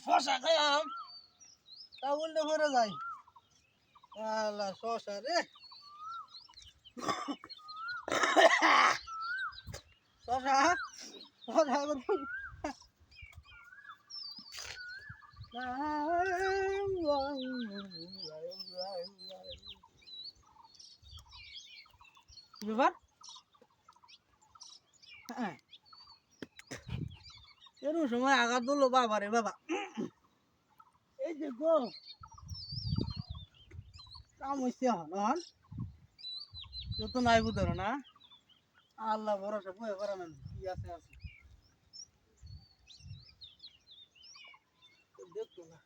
শশা খাইলাম তা উল্টে ভরে যাই আল্লাহ শশা রে। শশা হ্যাঁ। এরকম সময় আঘাত ধরলো বাবা রে বাবা। এই যে গো। কাম হইছে হন কেউ তো নাই বুঝো না। আল্লাহ ভরসা বয়ে করামেন কি আছে আছে। দেখতো না।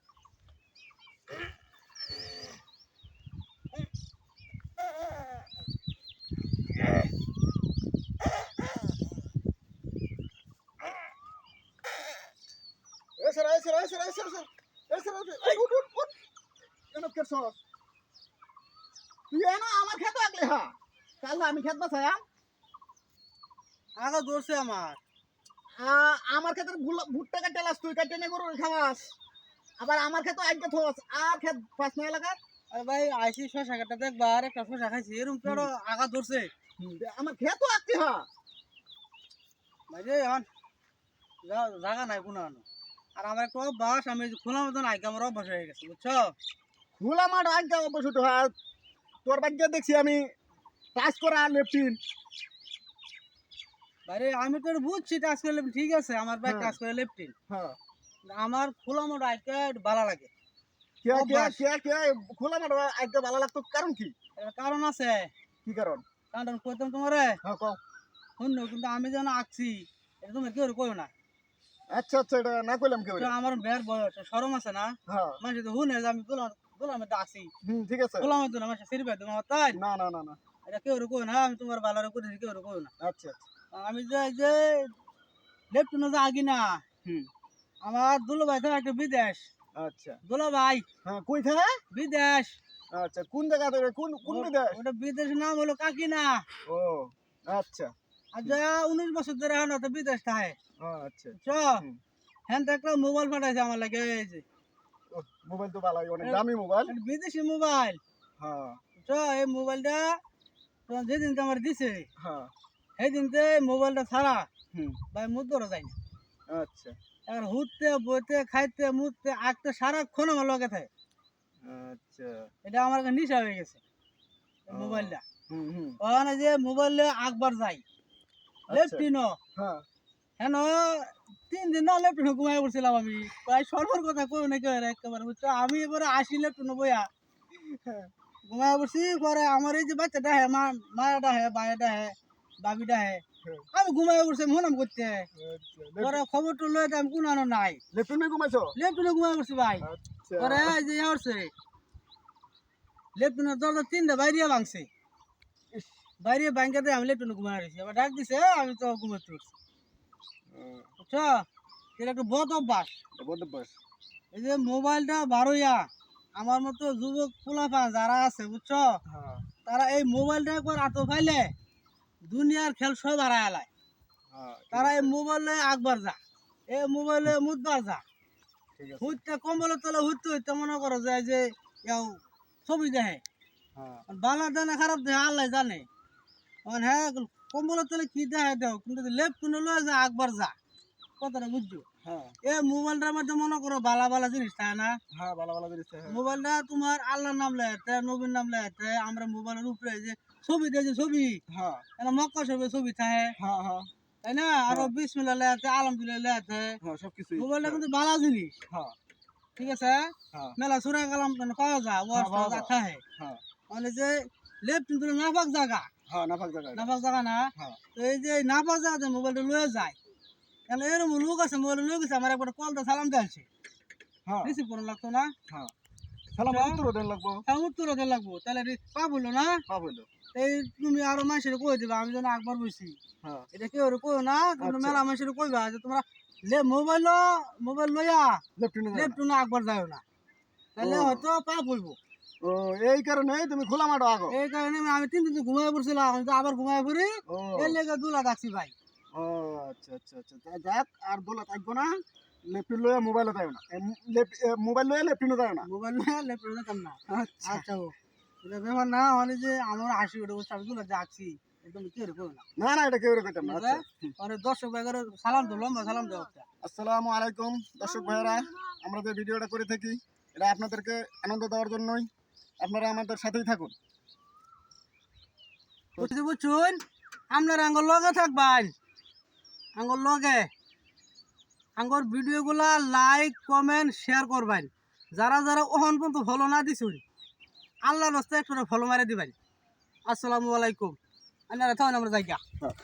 এসে এসে এসে এই উঠ উঠ উঠ। কেন কেছস তুই না আমার খেতে আগলে হা। কাল আমি খেত বাসায়াম ধরছে আমার। আমার ক্ষেতের ভুট্টা কাটে লাস তুই কাটে নে গরু খাওয়াস আবার আমার আজকে থস আর নয় এলাকার আরে ভাই আইসি শশা কাটা দেখবা আর একটা শশা খাইছি এরকম কেন আঘাত ধরছে? আমার ক্ষেত আঁকতে হা। ভাই এখন জায়গা নাই কোনো আনো। আর আমার একটা অভ্যাস আমি খোলা মতন আগে আমার অভ্যাস হয়ে গেছে বুঝছ? খোলা মাঠ আজকে অবশ্যই হা তোর বাড়িতে দেখছি আমি টাচ করা লেফটিন। বাইরে আমি তো বুঝছি টাচ করে লেফটিন ঠিক আছে আমার বাইক হ্যাঁ। টাচ করে লেফটিন। হ্যাঁ। আমার খোলা আইকে ভালো লাগে। কে কে কে কে খোলা মাঠ ভালো লাগতো কারণ কি? কারণ আছে। কি কারণ? কারণ কইতাম তোমারে হ্যাঁ কও। শুনো কিন্তু আমি যেন আঁকছি এটা তুমি কেউ কইও না। আচ্ছা আচ্ছা এটা না কইলাম কেউ আমার বের বয়স সরম আছে না? হ্যাঁ। মানুষ তো যে আমি এটা হুম ঠিক আছে। তো না মানুষ সিরি তোমার তাই? না না না না। এটা কেউ কই না আমি তোমার ভালো কেউ না। আচ্ছা আচ্ছা। আমি যে যে লেফটিনো যে আগি না হুম। আমার দুলো ভাই থাকে একটা বিদেশ। আচ্ছা। দুলো ভাই হ্যাঁ কই থাকে? বিদেশ। আচ্ছা কোন জায়গা থেকে? কোন কোন বিদেশ? ওটা বিদেশ নাম হলো কাকিনা। ও আচ্ছা। যা উনিশ বছর ধরে এখন তো বিদেশ থাকে। আচ্ছা চ হ্যাঁ একটা মোবাইল পাঠাইছে আমার লাগে এই যে। মোবাইল তো ভালো অনেক দামি মোবাইল বিদেশি মোবাইল হ্যাঁ। চ এই মোবাইলটা যেদিন আমার দিছে হ্যাঁ। সেই দিনতে মোবাইলটা ছাড়া ভাই মুখ ধরা যায় না। আচ্ছা। আর হুটতে বইতে খাইতে মুততে আঁকতে সারাক্ষণ আমার লগে থাকে। আচ্ছা। এটা আমার নিশা হয়ে গেছে মোবাইলটা ওখানে যে মোবাইলে আকবার যাই লেফটিনো হ্যাঁ। হেন তিন দিন না লেফটিনো ঘুমাই পড়ছিলাম আমি। প্রায় সর্বর কথা কই নাকি একেবারে বুঝছ? আমি এবারে আসি লেফটিনো বইয়া। ঘুমাই পড়ছি পরে আমার এই যে বাচ্চাটা হ্যাঁ মা মায়াটা হ্যাঁ বায়াটা হ্যাঁ বাবিটা হ্যাঁ আমি ঘুমাই পড়ছি মনাম করতে পরে খবরটা লয়ে আমি কোন নাই। লেফটিনে ঘুমাইছো? লেফটিনো ঘুমাই পড়ছি ভাই। আচ্ছা। পরে এই যে করছে লেফটিনের দরজা তিনটা বাইরে ভাঙছে। বাইরে ব্যাংকে আমি লেফটিনে ঘুমাই রয়েছি। আবার ডাক দিছে আমি তো ঘুমাতে উঠছি। বুঝছ এটা একটা বদ অভ্যাস। বদ্ধ বয়স এই যে মোবাইলটা বারোইয়া আমার মতো যুবক পোলাপা যারা আছে বুঝছ? হ্যাঁ। তারা এই মোবাইলটা একবার আতো পাইলে দুনিয়ার খেল সব হারায় এলায় হ্যাঁ তারা এই মোবাইলে আকবার যা এই মোবাইলে মুদবার যা। হুইতে কম্বলের তলে হুইতে হুইতে মনে করো যে ছবি দেখে। হ্যাঁ। বালা দেনে খারাপ দেখে আল্লাহ জানে। এখন হ্যাঁ কম্বলের তলে কি দেখে দেও? কিন্তু লেফট কোনো লয়ে যা আকবার যা। কথাটা বুঝছ? হ্যাঁ। এ মোবাইলটার মধ্যে মনে করো বালা বালা জিনিস থাকে না? হ্যাঁ জিনিস হ্যাঁ। মোবাইলটা তোমার আল্লাহর নাম লেখাতে নবীর নাম লেখাতে আমরা মোবাইলের উপরে যে ছবি দেয় ছবি হ্যাঁ। মক্কা ছবি ছবি থাকে। হ্যাঁ হ্যাঁ। তাই না? আরও বিসমিল্লা লেখাতে আলহামদুলিল্লাহ লেখাতে হ্যাঁ সব কিছু মোবাইলটা কিন্তু ভালো জিনিস। হ্যাঁ। ঠিক আছে? মেলা সুরা কালাম পাওয়া যায় ওয়ার্ড। থাকে মানে যে লেফট কিন্তু নাফাক জায়গা। হ্যাঁ নাফাক জায়গা না? হ্যাঁ। তো এই যে নাফাক জায়গাতে মোবাইলটা লয়ে যায় তাহলে এরকম লোক আছে মোবাইল লয়ে গেছে আমার একবার কলটা সালাম দিয়েছে হ্যাঁ। রিসিভ করে লাগতো না? হ্যাঁ। সালাম হ্যাঁ? উত্তর দেন লাগবো। তাও উত্তর হতে লাগবো। তাহলে পা বলল না? হ্যাঁ বলল এই তুমি আরও মানুষের কই দিবা? আমি যেন একবার বসি হ্যাঁ। এটা কেউ কই না? কিন্তু আচ্ছা। মেলা মানুষের কইবা যে তোমরা লে মোবাইল মোবাইল লইয়া লেফট না। একবার যাও না। তাহলে হয়তো পা পড়ব ও এই কারণে তুমি খোলা মাঠো আগো? এই কারণে আমি তিন দিন ঘুমাই পড়ছিলাম আমি তো আবার ঘুমাই পড়ি। এর লেগে দুলা ডাকছি ভাই। ও আচ্ছা আচ্ছা আচ্ছা। যাক আর দোলা থাকব না লেফটিন লয়ে মোবাইলে যাও না। মোবাইল লয়ে লেফটিনে যাও না। মোবাইল ল্যাপটপ যেতাম না। আচ্ছা। আচ্ছা ও। এটা ব্যাপার না মানে যে আমার হাসি ওটা বলছে আমি তো যাচ্ছি একদম কি এরকম না। না না এটা কেউ কইতাম না। আচ্ছা। মানে দর্শক ভাই করে সালাম তো লম্বা সালাম দেওয়া আসসালামু আলাইকুম দর্শক ভাইয়েরা। আমরা যে ভিডিওটা করে থাকি এটা আপনাদেরকে আনন্দ দেওয়ার জন্যই। আপনারা আমাদের সাথেই থাকুন। বুঝছুন আপনার আঙ্গর লগে থাকবেন। আঙ্গর লগে। আঙ্গর ভিডিওগুলা লাইক কমেন্ট শেয়ার করবেন। যারা যারা ওহন পর্যন্ত ফলো না দিছুন আল্লাহ রাস্তায় একটু ফলো মারে দিবেন। আসসালামু আলাইকুম। আপনারা তাহলে আমরা যাই গা। হ্যাঁ।